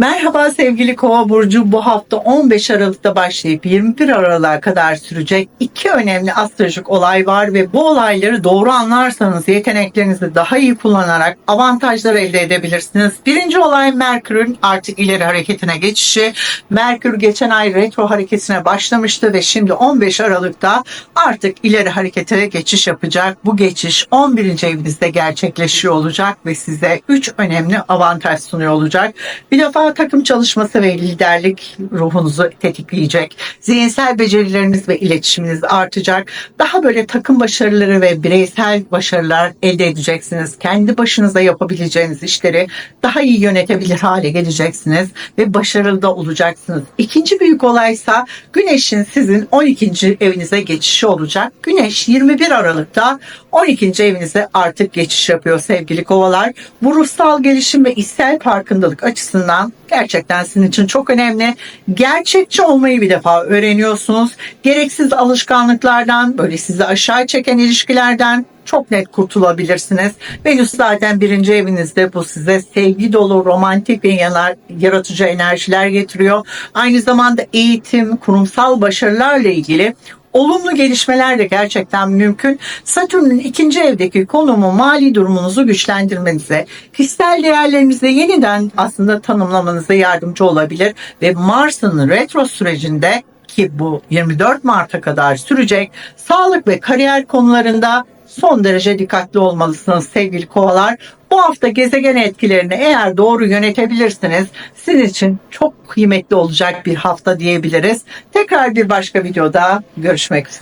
Merhaba sevgili Kova burcu. Bu hafta 15 Aralık'ta başlayıp 21 Aralık'a kadar sürecek iki önemli astrolojik olay var ve bu olayları doğru anlarsanız yeteneklerinizi daha iyi kullanarak avantajlar elde edebilirsiniz. Birinci olay Merkür'ün artık ileri hareketine geçişi. Merkür geçen ay retro hareketine başlamıştı ve şimdi 15 Aralık'ta artık ileri harekete geçiş yapacak. Bu geçiş 11. evinizde gerçekleşiyor olacak ve size 3 önemli avantaj sunuyor olacak. Bir defa takım çalışması ve liderlik ruhunuzu tetikleyecek. Zihinsel becerileriniz ve iletişiminiz artacak. Daha böyle takım başarıları ve bireysel başarılar elde edeceksiniz. Kendi başınıza yapabileceğiniz işleri daha iyi yönetebilir hale geleceksiniz ve başarılı da olacaksınız. İkinci büyük olaysa Güneş'in sizin 12. evinize geçişi olacak. Güneş 21 Aralık'ta 12. evinize artık geçiş yapıyor sevgili kovalar. Bu ruhsal gelişim ve içsel farkındalık açısından gerçekten sizin için çok önemli. Gerçekçi olmayı bir defa öğreniyorsunuz. Gereksiz alışkanlıklardan, böyle sizi aşağı çeken ilişkilerden çok net kurtulabilirsiniz. Venüs zaten birinci evinizde bu size sevgi dolu, romantik ve yaratıcı enerjiler getiriyor. Aynı zamanda eğitim, kurumsal başarılarla ilgili olumlu gelişmeler de gerçekten mümkün. Satürn'ün ikinci evdeki konumu mali durumunuzu güçlendirmenize, kişisel değerlerinizi yeniden aslında tanımlamanıza yardımcı olabilir ve Mars'ın retro sürecinde ki bu 24 Mart'a kadar sürecek sağlık ve kariyer konularında son derece dikkatli olmalısınız sevgili kovalar. Bu hafta gezegen etkilerini eğer doğru yönetebilirsiniz sizin için çok kıymetli olacak bir hafta diyebiliriz. Tekrar bir başka videoda görüşmek üzere.